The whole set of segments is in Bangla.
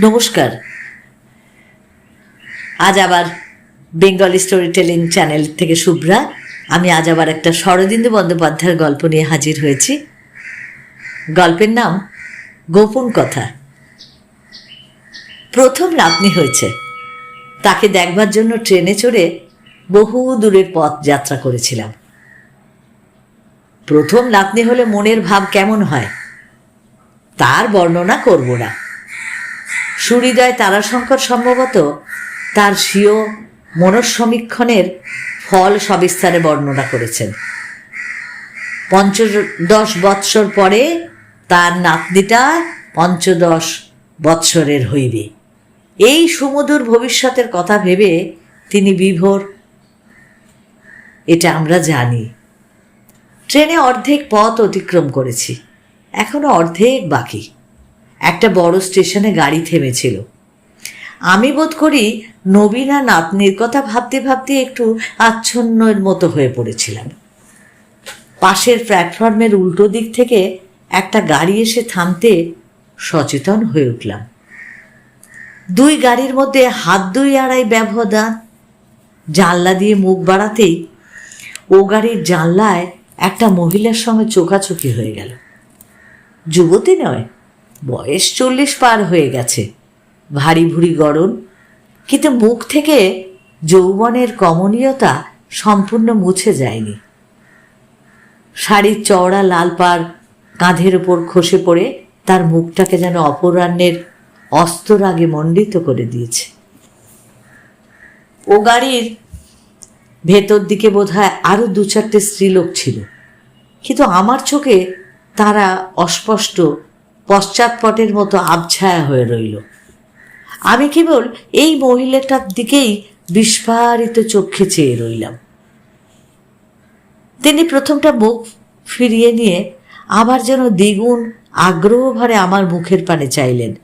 নমস্কার। আজ আবার বেঙ্গলি স্টোরি টেলিং চ্যানেল থেকে শুভ্রা। আমি আজ আবার একটা শরদিন্দু বন্দ্যোপাধ্যায়ের গল্প নিয়ে হাজির হয়েছি। গল্পের নাম গোপন কথা। প্রথম নাতনি হয়েছে। তাকে দেখবার জন্য ট্রেনে চড়ে বহু দূরের পথ যাত্রা করেছিলাম। প্রথম নাতনি হলে মনের ভাব কেমন হয়? তার বর্ণনা করব না। সুহৃদয় তারাশঙ্কর সম্ভবত তার স্বীয় মনঃসমীক্ষণের ফল সবিস্তারে বর্ণনা করেছেন। পঞ্চদশ বৎসর পরে তার নাতনিটা পঞ্চদশ বৎসরের হইবে। এই সুমধুর ভবিষ্যতের কথা ভেবে তিনি বিভোর। এটা আমরা জানি। ট্রেনে অর্ধেক পথ অতিক্রম করেছি। এখনও অর্ধেক বাকি। একটা বড় স্টেশনে গাড়ি থেমেছিল। আমি বোধ করি নবীনা নাতনির কথা ভাবতে ভাবতে একটু আচ্ছন্নের মতো হয়ে পড়েছিলাম। পাশের প্ল্যাটফর্মের উল্টো দিক থেকে একটা গাড়ি এসে থামতে সচেতন হয়ে উঠলাম। দুই গাড়ির মধ্যে হাত দুই আড়াই ব্যবধান। জানলা দিয়ে মুখ বাড়াতেই ও গাড়ির জানলায় একটা মহিলার সঙ্গে চোখাচোখি হয়ে গেল। যুবতী নয় বয়স চল্লিশ পার হয়ে গেছে। ভারী ভুরি গরম কিন্তু মুখ থেকে যৌবনের কমনীয়তা সম্পূর্ণ মুছে যায়নি। শাড়ির চওড়া লাল পাড় কাঁধের ওপর খসে পড়ে তার মুখটাকে যেন অপরাহ্নের অস্তরাগে মণ্ডিত করে দিয়েছে। ও গাড়ির ভেতর দিকে বোধ হয় আরও দু চারটে স্ত্রীলোক ছিল। কিন্তু আমার চোখে তারা অস্পষ্ট পশ্চাৎপটের মতো আবছায়া হয়ে রইল। আমি কেবল এই মহিলাটার দিকেই বিস্ফারিত চোখে চেয়ে রইলাম। তিনি প্রথমটা মুখ ফিরিয়ে নিয়ে আবার যেন দ্বিগুণ আগ্রহ ভরে আমার মুখের পানে চাইলেন।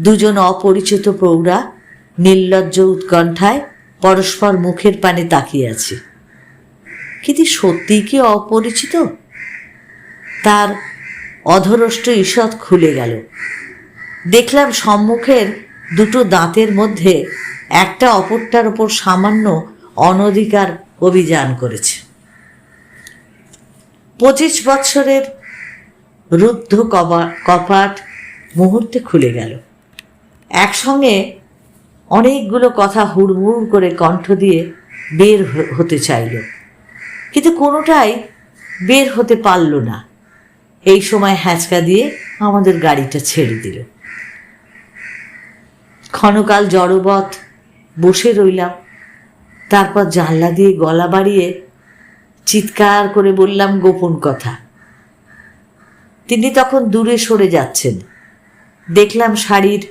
দুজন অপরিচিত প্রৌঢ়া নির্লজ্জ উৎকণ্ঠায় পরস্পর মুখের পানে তাকিয়ে আছি। কিন্তু সত্যিই কি অপরিচিত? তার অধরষ্ট ঈষৎ খুলে গেল। দেখলাম সম্মুখের দুটো দাঁতের মধ্যে একটা অপরটার ওপর সামান্য অনধিকার অভিযান করেছে। পঁচিশ বৎসরের রুদ্ধ কপাট মুহূর্তে খুলে গেল। একসঙ্গে অনেকগুলো কথা হুড়মুড় করে কণ্ঠ দিয়ে বের হতে চাইল। কিন্তু কোনোটাই বের হতে পারল না। এই সময় হ্যাঁচকা দিয়ে আমাদের গাড়িটা ছেড়ে দিল। ক্ষণকাল জড়বৎ বসে রইলাম, তারপর জানলা দিয়ে গলা বাড়িয়ে চিৎকার করে বললাম গোপন কথা। তিনি তখন দূরে সরে যাচ্ছেন। দেখলাম শাড়ির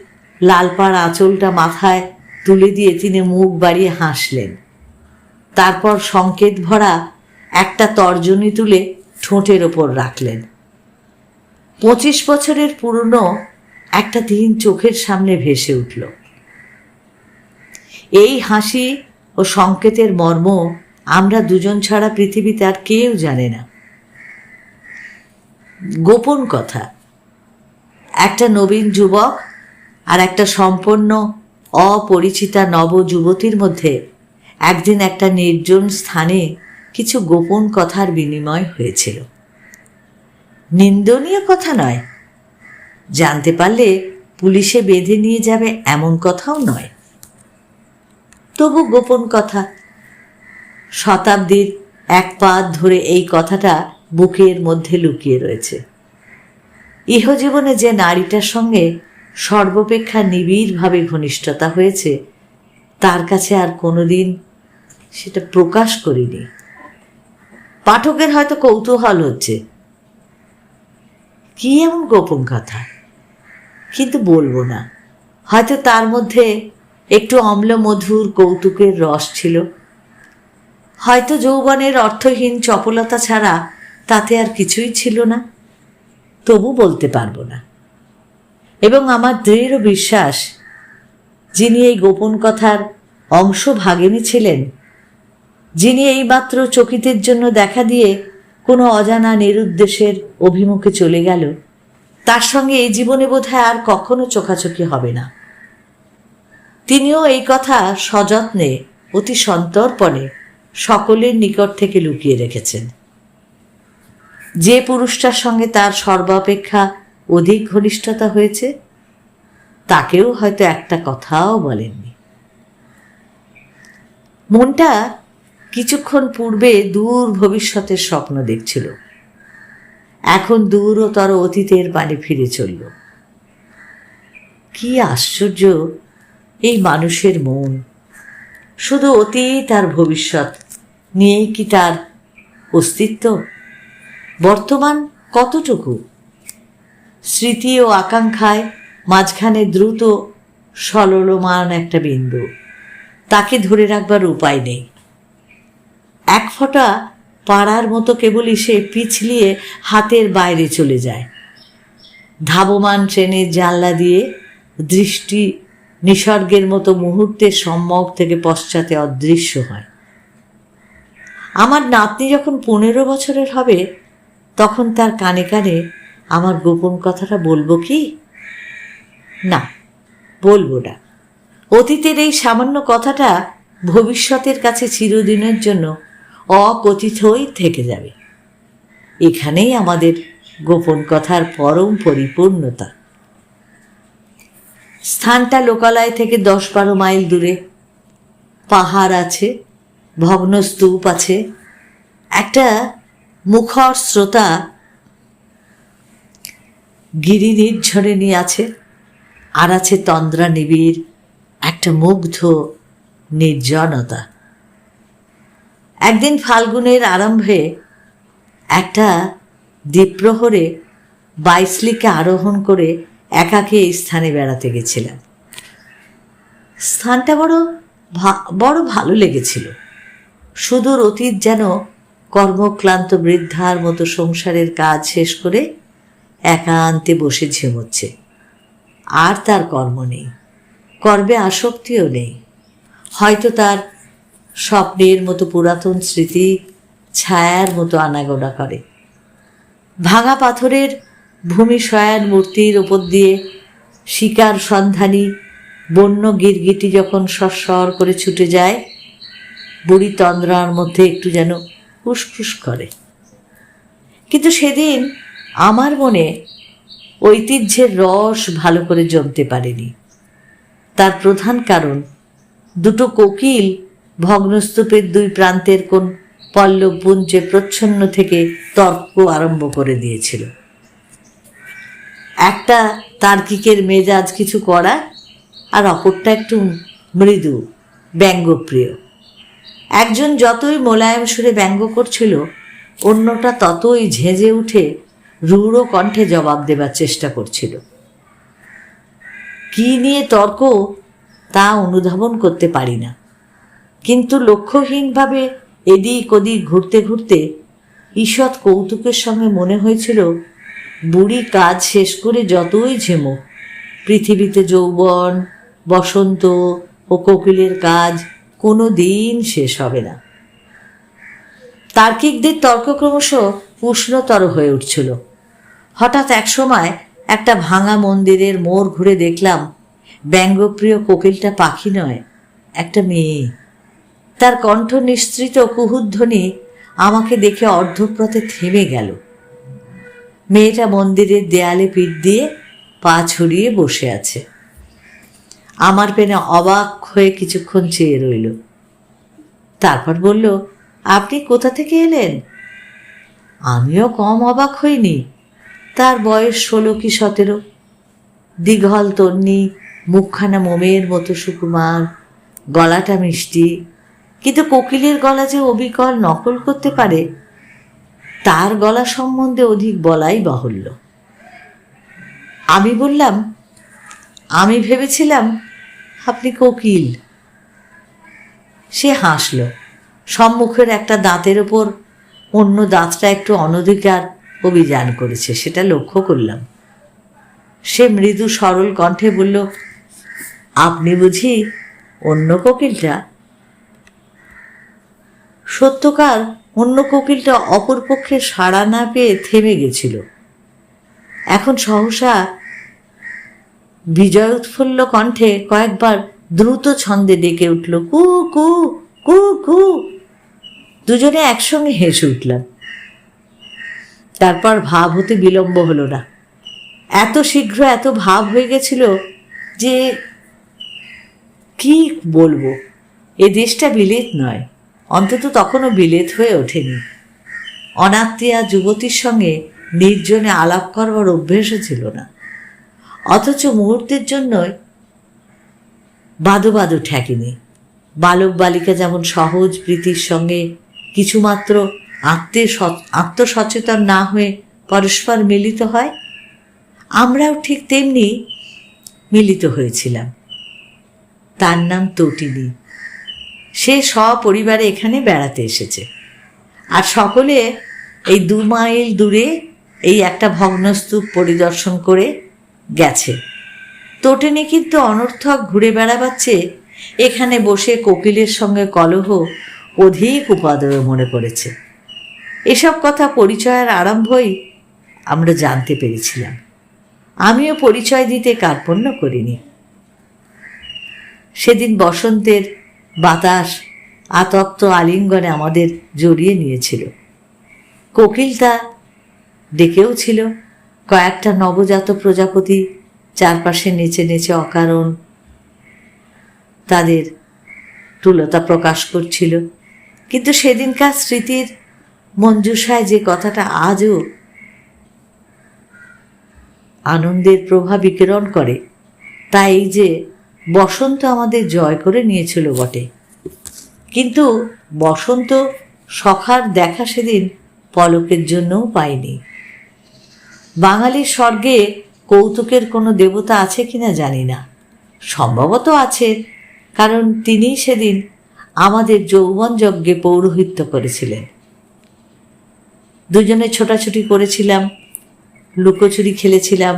লালপাড় আঁচলটা মাথায় তুলে দিয়ে তিনি মুখ বাড়িয়ে হাসলেন। তারপর সংকেত ভরা একটা তর্জনী তুলে ঠোঁটের ওপর রাখলেন। পঁচিশ বছরের পুরনো একটা দিন চোখের সামনে ভেসে উঠল। এই হাসি ও সংকেতের মর্ম আমরা দুজন ছাড়া পৃথিবীতে আর কেউ জানে না। গোপন কথা, একটা নবীন যুবক আর একটা সম্পন্ন, অপরিচিতা নব যুবতীর মধ্যে একদিন একটা নির্জন স্থানে কিছু গোপন কথার বিনিময় হয়েছিল। নিন্দনীয় কথা নয়। জানতে পারলে পুলিশে বেঁধে নিয়ে যাবে এমন কথাও নয়। তবু গোপন কথা। শতাব্দীর এক পাত ধরে এই কথাটা বুকের মধ্যে লুকিয়ে রয়েছে। ইহজীবনে যে নারীটার সঙ্গে সর্বপেক্ষা নিবিড়ভাবে ঘনিষ্ঠতা হয়েছে, তার কাছে আর কোনোদিন সেটা প্রকাশ করিনি। পাঠকের হয়তো কৌতূহল হচ্ছে। কি এমন গোপন কথা? কিন্তু বলব না। হয়তো তার মধ্যে একটু অম্ল মধুর কৌতুকের রস ছিল। হয়তো যৌবনের অর্থহীন চপলতা ছাড়া তাতে আর কিছুই ছিল না। তবু বলতে পারব না। এবং আমার দৃঢ় বিশ্বাস, যিনি এই গোপন কথার অংশ ভাগিনী ছিলেন, যিনি এইমাত্র চকিতের জন্য দেখা দিয়ে কোনো অজানা নিরুদ্দেশের অভিমুখে চলে গেল। তার সঙ্গে এই জীবনে বোধহয় আর কখনো চোখাচোখি হবে না। তিনিও এই কথা সযত্নে, অতি সন্তর্পণে সকলের নিকট থেকে লুকিয়ে রেখেছেন। যে পুরুষটার সঙ্গে তার সর্বাপেক্ষা অধিক ঘনিষ্ঠতা হয়েছে, তাকেও হয়তো একটা কথাও বলেননি। মনটা কিছুক্ষণ পূর্বে দূর ভবিষ্যতের স্বপ্ন দেখছিল। এখন দূরতর অতীতের পানে ফিরে চলল। কি আশ্চর্য, এই মানুষের মন। শুধু অতীত আর ভবিষ্যৎ নিয়েই কি তার অস্তিত্ব? বর্তমান কতটুকু? স্মৃতি ও আকাঙ্ক্ষায় মাঝখানে দ্রুত সললমান একটা বিন্দু। তাকে ধরে রাখবার উপায় নেই। এক ফোঁটা পাড়ার মতো কেবলই সে পিছলিয়ে হাতের বাইরে চলে যায়। ধাবমান ট্রেনের জানলা দিয়ে দৃষ্টি নিসর্গের মতো মুহূর্তের সম্মুখ থেকে পশ্চাতে অদৃশ্য হয়। আমার নাতনি যখন পনেরো বছরের হবে, তখন তার কানে কানে আমার গোপন কথাটা বলব কি? না, বলব না। অতীতের এই সামান্য কথাটা ভবিষ্যতের কাছে চিরদিনের জন্য অকথিতই থেকে যাবে। এখানেই আমাদের গোপন কথার পরম পরিপূর্ণতা। স্থানটা লোকালয় থেকে দশ বারো মাইল দূরে। পাহাড় আছে, ভগ্ন স্তূপ আছে। একটা মুখর শ্রোতা গিরি নির্ঝরে নিয়ে আছে। আর আছে তন্দ্রা নিবিড়, একটা মুগ্ধ নির্জনতা। একদিন ফাল্গুনের আরম্ভে একটা দ্বীপ্রহরে বাইসলিকে আরোহণ করে একাকে এই স্থানে বেড়াতে গেছিলাম। স্থানটা বড় বড় ভালো লেগেছিল। সুদূর অতীত যেন কর্মক্লান্ত বৃদ্ধার মতো সংসারের কাজ শেষ করে একান্তে বসে ঝিমোচ্ছে। আর তার কর্ম নেই, কর্মে আসক্তিও নেই। হয়তো তার স্বপ্নের মতো পুরাতন স্মৃতি ছায়ার মতো আনাগোনা করে। ভাঙা পাথরের ভূমি শয়ান মূর্তির ওপর দিয়ে শিকার সন্ধানী বন্য গিরগিটি যখন সস্বর করে ছুটে যায়, বুড়ি তন্দ্রার মধ্যে একটু যেন ফুসফুস করে। কিন্তু সেদিন আমার মনে ঐতিহ্যের রস ভালো করে জমতে পারেনি। তার প্রধান কারণ, দুটো কোকিল ভগ্নস্তূপের দুই প্রান্তের কোন পল্লবপুঞ্জে প্রচ্ছন্ন থেকে তর্ক আরম্ভ করে দিয়েছিল। একটা তার্কিকের মেজাজ কিছু করা আর অপরটা একটু মৃদু, ব্যঙ্গপ্রিয়। একজন যতই মোলায়েম সুরে ব্যঙ্গ করছিল, অন্যটা ততই ঝেঁঝে উঠে রূঢ় কণ্ঠে জবাব দেবার চেষ্টা করছিল। কি নিয়ে তর্ক তা অনুধাবন করতে পারি না। কিন্তু লক্ষ্যহীনভাবে এদিক ওদিক ঘুরতে ঘুরতে ঈষৎ কৌতুকের সঙ্গে মনে হয়েছিল, বুড়ি কাজ শেষ করে যতই ঝেমো, পৃথিবীতে যৌবন, বসন্ত ও কোকিলের কাজ কোনো দিন শেষ হবে না। তার্কিকদের তর্ক ক্রমশ উষ্ণতর হয়ে উঠছিল। হঠাৎ এক সময় একটা ভাঙা মন্দিরের মোড় ঘুরে দেখলাম, ব্যঙ্গপ্রিয় কোকিলটা পাখি নয়, একটা মেয়ে। তার কণ্ঠ নিঃসৃত কুহুধ্বনি আমাকে দেখে অর্ধপ্রতে থেমে গেল। মেয়েটা মন্দিরের দেয়ালে পিঠ দিয়ে পা ছড়িয়ে বসে আছে। আমার পেনে অবাক হয়ে কিছুক্ষণ চেয়ে রইল। তারপর বলল, আপনি কোথা থেকে এলেন? আমিও কম অবাক হইনি। তার বয়স ষোলো কি সতেরো। দীঘল তন্নি, মুখখানা মোমের মতো সুকুমার, গলাটা মিষ্টি কিন্তু কোকিলের গলা যে অবিকল নকল করতে পারে, তার গলা সম্বন্ধে অধিক বলাই বাহুল্য। আমি বললাম, আমি ভেবেছিলাম আপনি কোকিল। সে হাসল। সম্মুখের একটা দাঁতের ওপর অন্য দাঁতটা একটু অনধিকার অভিযান করেছে, সেটা লক্ষ্য করলাম। সে মৃদু সরল কণ্ঠে বলল, আপনি বুঝি অন্য কোকিলটা? সত্যকার অন্য কোকিলটা অপর পক্ষে সাড়া না পেয়ে থেমে গেছিল। এখন সহসা বিজয় উৎফুল্ল কণ্ঠে কয়েকবার দ্রুত ছন্দে ডেকে উঠল, কু কু কু কু। দুজনে একসঙ্গে হেসে উঠলাম। তারপর ভাব হতে বিলম্ব হলো না। এত শীঘ্র এত ভাব হয়ে গেছিল যে কি বলব? এ দেশটা বিলেত নয়। অন্তত তখনও বিলেত হয়ে ওঠেনি। অনাত্মীয়া যুবতীর সঙ্গে নির্জনে আলাপ করবার অভ্যেসও ছিল না। অথচ মুহূর্তের জন্যই বাদো বাদো ঠেকেনি। বালক বালিকা যেমন সহজ প্রীতির সঙ্গে কিছুমাত্র আত্মে আত্মসচেতন না হয়ে পরস্পর মিলিত হয়, আমরাও ঠিক তেমনি মিলিত হয়েছিলাম। তার নাম তটিনী সে সপরিবারে এখানে বেড়াতে এসেছে। আর সকলে এই দু মাইল দূরে এই একটা ভগ্নস্তূপ পরিদর্শন করে গেছে। তোটেনি কিন্তু অনর্থক ঘুরে বেড়াবাচ্ছে, এখানে বসে কোকিলের সঙ্গে কলহ অধিক উপাদেয় মনে করেছে এসব কথা পরিচয়ের আরম্ভই আমরা জানতে পেরেছিলাম। আমিও পরিচয় দিতে কার্পণ্য করিনি। সেদিন বসন্তের বাতাস আতপ্ত আলিঙ্গনে আমাদের জড়িয়ে নিয়েছিল। কোকিল তা ডেকেও ছিল। কয়েকটা নবজাত প্রজাপতি চারপাশে নেচে নেচে অকারণ তাদের তুলতা প্রকাশ করছিল। কিন্তু সেদিনকার স্মৃতির মঞ্জুষায় যে কথাটা আজও আনন্দের প্রভাব বিকিরণ করে, তা এই যে বসন্ত আমাদের জয় করে নিয়েছিল বটে। কিন্তু বসন্ত সখার দেখা সেদিন পলকের জন্যও পাইনি বাঙালির স্বর্গে কৌতুকের কোনো দেবতা আছে কিনা জানি না। সম্ভবত আছে, কারণ তিনি সেদিন আমাদের যৌবন যজ্ঞে পৌরোহিত্য করেছিলেন। দুজনে ছোটাছুটি করেছিলাম, লুকোচুরি খেলেছিলাম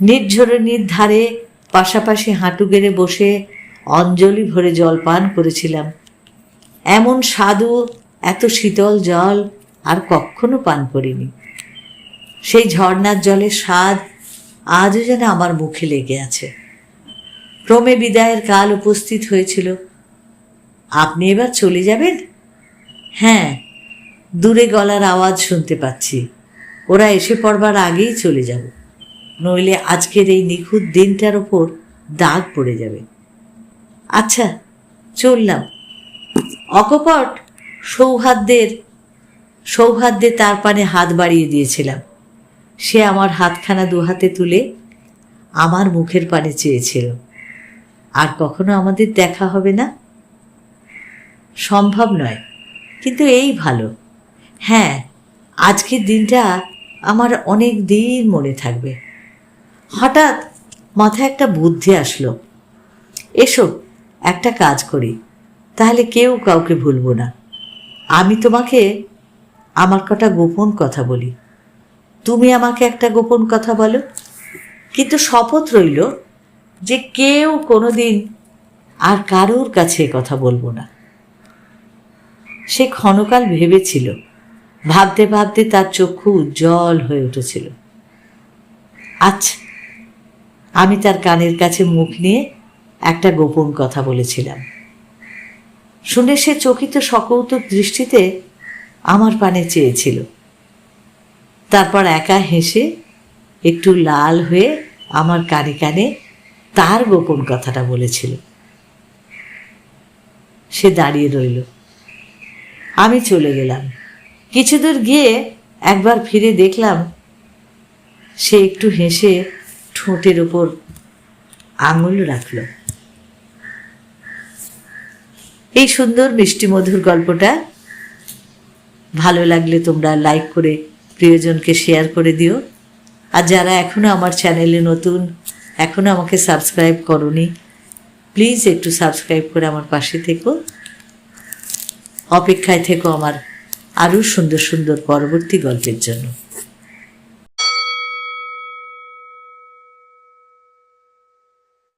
নির্ঝরণীর ধারে পাশাপাশি হাঁটু গেড়ে বসে অঞ্জলি ভরে জল পান করেছিলাম। এমন স্বাদু এত শীতল জল আর কখনো পান করিনি। সেই ঝর্ণার জলের স্বাদ আজও যেন আমার মুখে লেগে আছে। ক্রমে বিদায়ের কাল উপস্থিত হয়েছিল। আপনি এবার চলে যাবেন? হ্যাঁ দূরে গলার আওয়াজ শুনতে পাচ্ছি। ওরা এসে পড়বার আগেই চলে যাব। নইলে আজকের এই নিখুঁত দিনটার ওপর দাগ পড়ে যাবে। আচ্ছা চললাম। অকপট সৌহার্দ্যের, সৌহার্দ্যে তার পানে হাত বাড়িয়ে দিয়েছিলাম। সে আমার হাতখানা দু হাতে তুলে আমার মুখের পানে চেয়েছিল। আর কখনো আমাদের দেখা হবে না? সম্ভব নয়, কিন্তু এই ভালো। হ্যাঁ আজকের দিনটা আমার অনেক দিন মনে থাকবে। হঠাৎ মাথায় একটা বুদ্ধি আসলো। এসো, একটা কাজ করি, তাহলে কেউ কাউকে ভুলবো না। আমি তোমাকে আমার কটা গোপন কথা বলি। তুমি আমাকে একটা গোপন কথা বলো। কিন্তু শপথ রইল যে কেউ কোনো দিন আর কারোর কাছে কথা বলব না। সে ক্ষণকাল ভেবেছিল, ভাবতে ভাবতে তার চক্ষু উজ্জ্বল হয়ে উঠেছিল। আচ্ছা আমি তার কানের কাছে মুখ নিয়ে একটা গোপন কথা বলেছিলাম। শুনে সে চকিত সকৌতুক দৃষ্টিতে আমার পানে চেয়েছিল। তারপর একা হেসে একটু লাল হয়ে আমার কানে কানে তার গোপন কথাটা বলেছিল। সে দাঁড়িয়ে রইল। আমি চলে গেলাম। কিছু দূর গিয়ে একবার ফিরে দেখলাম সে একটু হেসে ঠোঁটের উপর আঙুল রাখল। এই সুন্দর মিষ্টি মধুর গল্পটা ভালো লাগলে তোমরা লাইক করে প্রিয়জনকে শেয়ার করে দিও। আর যারা এখনও আমার চ্যানেলে নতুন এখনও আমাকে সাবস্ক্রাইব করনি, প্লিজ একটু সাবস্ক্রাইব করে আমার পাশে থেকো। অপেক্ষায় থেকো আমার আরও সুন্দর সুন্দর পরবর্তী গল্পের জন্য।